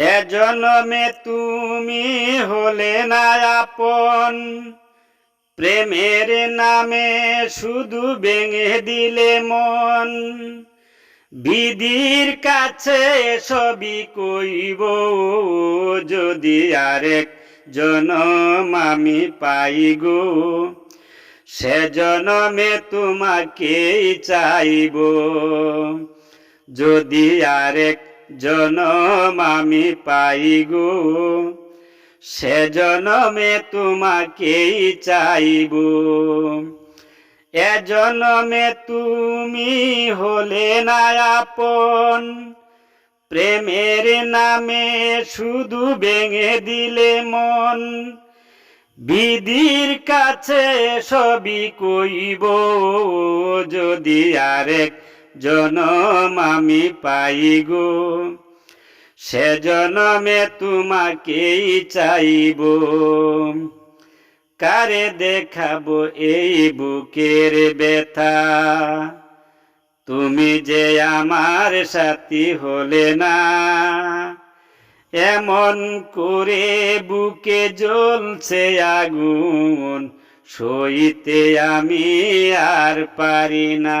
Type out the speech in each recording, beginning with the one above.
এজনমে তুমি হলে না আপন প্রেমের নামে শুধু ভেঙে দিলে মন। বিধির কাছে সবই কইব যদি আরেক জনম আমি পাই গো। সে জনমে তোমাকেই চাইব? যদি আরেক জনম আমি পাই গো। সে জনমে তোমাকেই চাইব। এ জনমে তুমি হলে না আপন। প্রেমের নামে শুধু ভেঙে দিলে মন। বিধির কাছে সবই কইব। যদি আরেক জনম আমি পাই গো সে জনমে তোমাকেই চাইব। কারে দেখাবো এই বুকের ব্যথা? তুমি যে আমার সাথী হলে না, এমন করে বুকে জ্বলছে আগুন, সইতে আমি আর পারি না।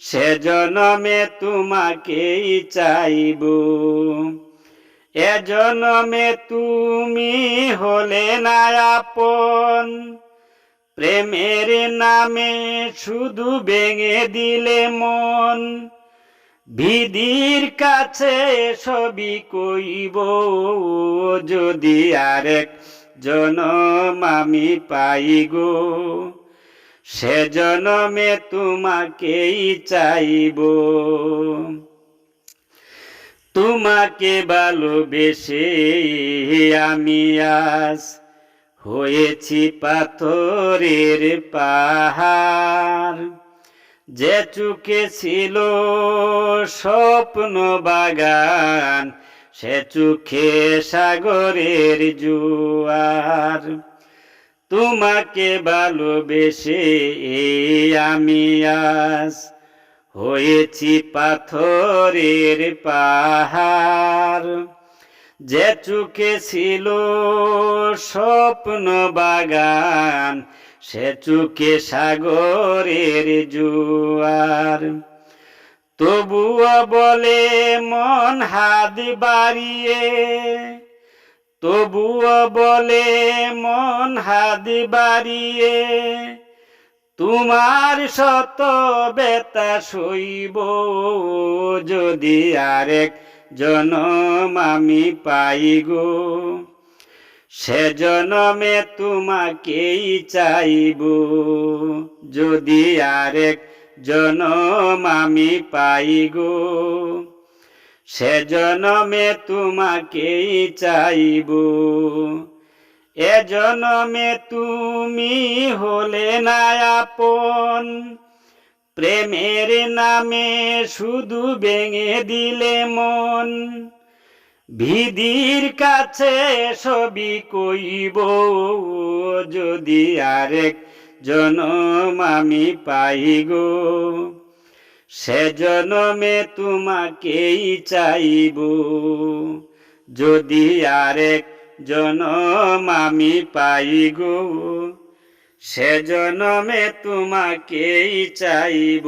সে জনমে তোমাকেই চাইব। এ জনমে তুমি হলে না আপন প্রেমের নামে শুধু ভেঙে দিলে মন। বিধির কাছে সবই কইব, যদি আরেক জনম আমি পাই গো সে জনমে তোমাকেই চাইব। তোমাকে ভালোবেসে আমি আজ হয়েছি পাথরের পাহাড়। যে চুকে ছিল স্বপ্ন বাগান, সে চোখে সাগরের জুয়ার। তোমাকে ভালোবেসে আমি আজ হয়েছি পাথরের পাহাড়। যে চুকে ছিল স্বপ্ন বাগান, সে চুকে সাগরের জুয়ার। তবুও বলে মন হাত বাড়িয়ে তবুও বলে, মন হাত বাড়িয়ে, তোমার শত বেতা সইব, যদি আরেক জনম আমি পাই গো। সে জনমে তোমাকেই চাইব, যদি আরেক জনম আমি পাই গো। সে জনমে তোমাকেই চাইব। এ জনমে তুমি হলে না আপন প্রেমের নামে শুধু ভেঙে দিলে মন। ভিদির কাছে সবই কইব, যদি আরেক জনম আমি পাই সে জনমে তোমাকেই চাইব। যদি আরেক জনম আমি পাই গো সে জনমে তোমাকেই চাইব।